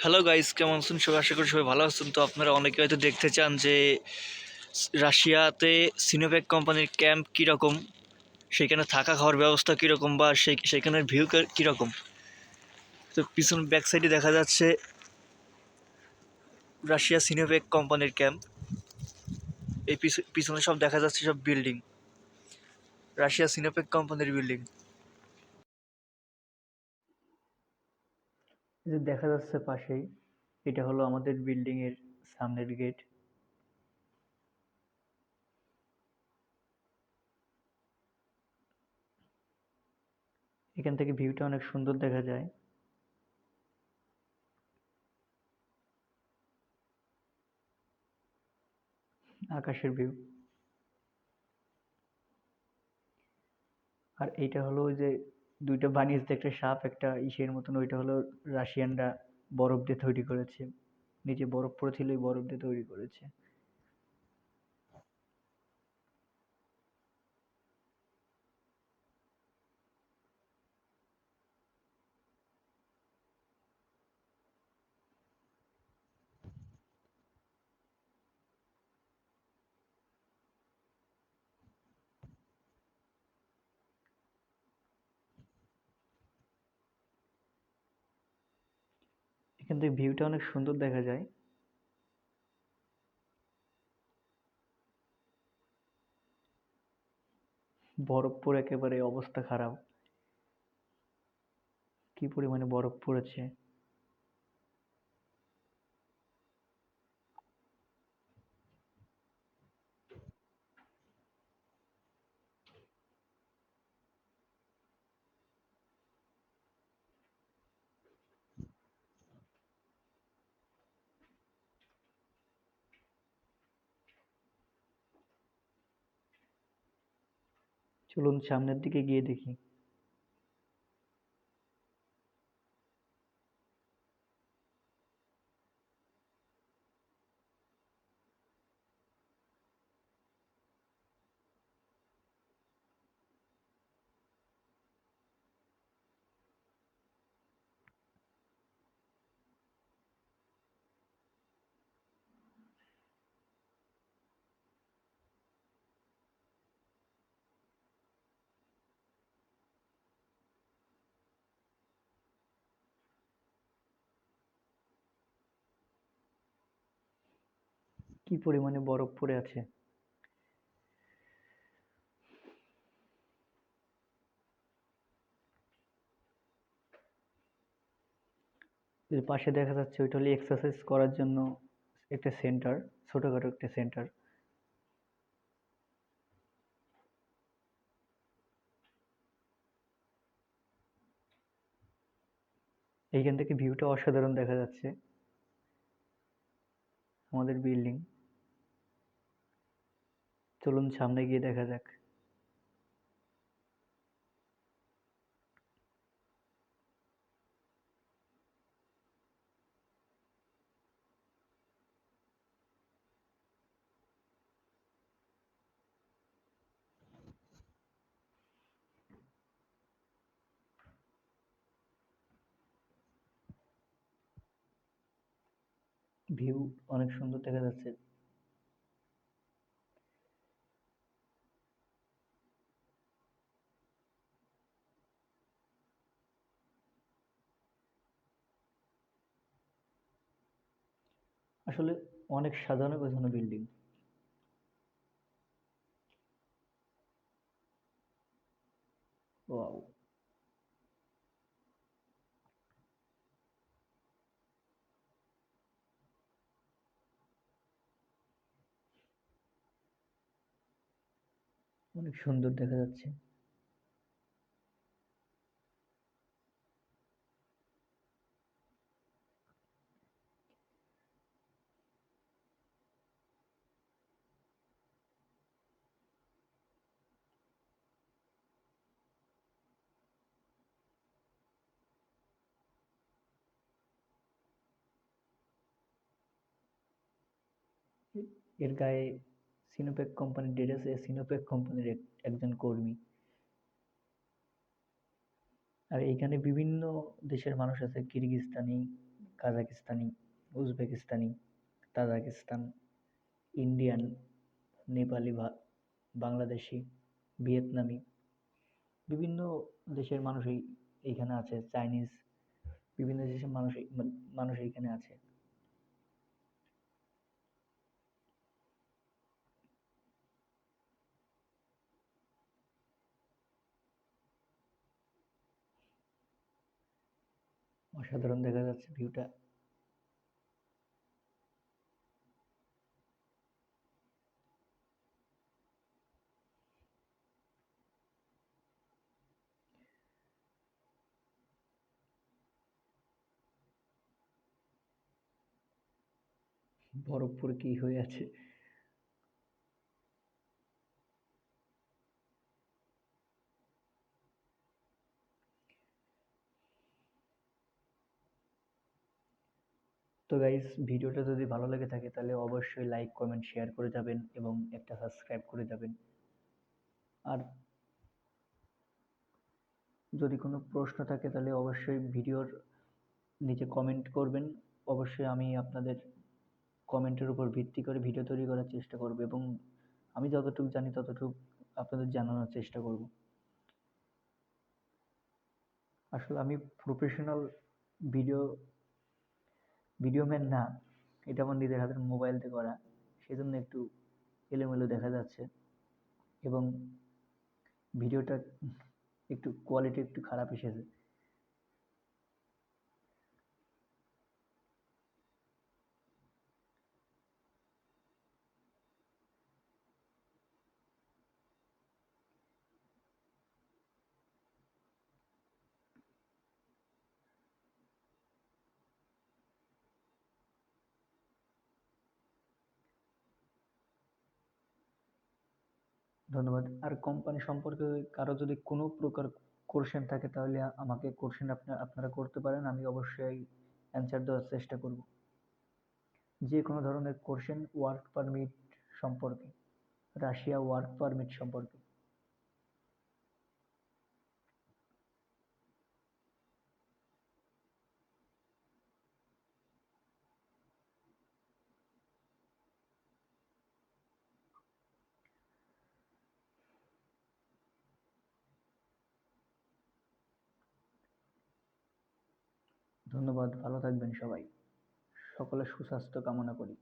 Hello guys কেমন আছেন? সবাই আশা করি সবাই ভালো আছেন। তো আপনারা অনেকে হয়তো দেখতে চান যে রাশিয়াতে সিনোভ্যাক কোম্পানির ক্যাম্প কীরকম? সেখানে থাকা খাওয়ার ব্যবস্থা কীরকম বা সেই সেখানের ভিউ কীরকম? তো পিছন ব্যাক সাইডে দেখা যাচ্ছে রাশিয়া সিনোভ্যাক কোম্পানির ক্যাম্প এই পিছ- পিছনে সব দেখা যাচ্ছে সব বিল্ডিং রাশিয়া সিনোভ্যাক কোম্পানির বিল্ডিং যে দেখা যাচ্ছে পাশেই, এটা হলো আমাদের বিল্ডিং এর সামনের গেট এখান থেকে ভিউটা অনেক সুন্দর দেখা যায়। আকাশের ভিউ আর এইটা হলো যে দুইটা বানিয়েছে একটা সাপ, একটা ইসের মতন, ওইটা হলো রাশিয়ানরা বরফ দিয়ে তৈরি করেছে। নিচে বরফ পড়েছিল, ওই বরফ দিয়ে তৈরি করেছে। এখান থেকে ভিউটা অনেক সুন্দর দেখা যায়। বরফ পড়ে একেবারে অবস্থা খারাপ। কি পরিমাণে বরফ পড়েছে। চলুন সামনের দিকে গিয়ে দেখি। কি পরিমাণে বরফ পড়ে আছে? এর পাশে দেখা যাচ্ছে ওইটা হলো এক্সারসাইজ করার জন্য একটা সেন্টার ছোটখাটো একটা সেন্টার এইখান থেকে ভিউটা অসাধারণ দেখা যাচ্ছে। আমাদের বিল্ডিং চলুন সামনে গিয়ে দেখা যাক। ভিউ অনেক সুন্দর দেখা যাচ্ছে। আসলে অনেক সাজানো গোছানো বিল্ডিং অনেক সুন্দর দেখা যাচ্ছে। এর গায়ে সিনোপ্যাক কোম্পানির ডেট আছে সিনোপ্যাক কোম্পানির একজন কর্মী। আর এখানে বিভিন্ন দেশের মানুষ আছে Kyrgyzstani Kazakhstani, Uzbekistani, Tajikistan, Indian, Nepali Bangladeshi, ভিয়েতনামি। বিভিন্ন দেশের মানুষই এইখানে আছে, চাইনিজ, বিভিন্ন দেশের মানুষ মানুষ এইখানে আছে। অসাধারণ দেখা যাচ্ছে ভিউটা। বরফ পরে কি হয়ে আছে? তো গাইস ভিডিওটা যদি ভালো লেগে থাকে তাহলে অবশ্যই লাইক কমেন্ট শেয়ার করে যাবেন এবং একটা সাবস্ক্রাইব করে যাবেন। আর যদি কোনো প্রশ্ন থাকে তাহলে অবশ্যই ভিডিওর নিচে কমেন্ট করবেন। অবশ্যই আমি আপনাদের কমেন্টের উপর ভিত্তি করে ভিডিও তৈরি করার চেষ্টা করব এবং আমি যতটুকু জানি ততটুকু আপনাদের জানানোর চেষ্টা করব। আসলে আমি প্রফেশনাল ভিডিও ভিডিও ম্যান না, এটা আমার নিজের হাতের মোবাইলতে করা, সেজন্য একটু এলোমেলো দেখা যাচ্ছে। এবং ভিডিওটা একটু কোয়ালিটি একটু খারাপ এসেছে। ধন্যবাদ। আর কোম্পানি সম্পর্কে কারও যদি কোনো প্রকার কোশ্চেন থাকে, তাহলে আমাকে কোশ্চেন আপনার, আপনারা করতে পারেন। আমি অবশ্যই অ্যান্সার দেওয়ার চেষ্টা করব। যে কোনো ধরনের কোশ্চেন ওয়ার্ক পারমিট সম্পর্কে, রাশিয়া ওয়ার্ক পারমিট সম্পর্কে। ধন্যবাদ ভালো থাকবেন সবাই। সকলের সুস্বাস্থ্য কামনা করি।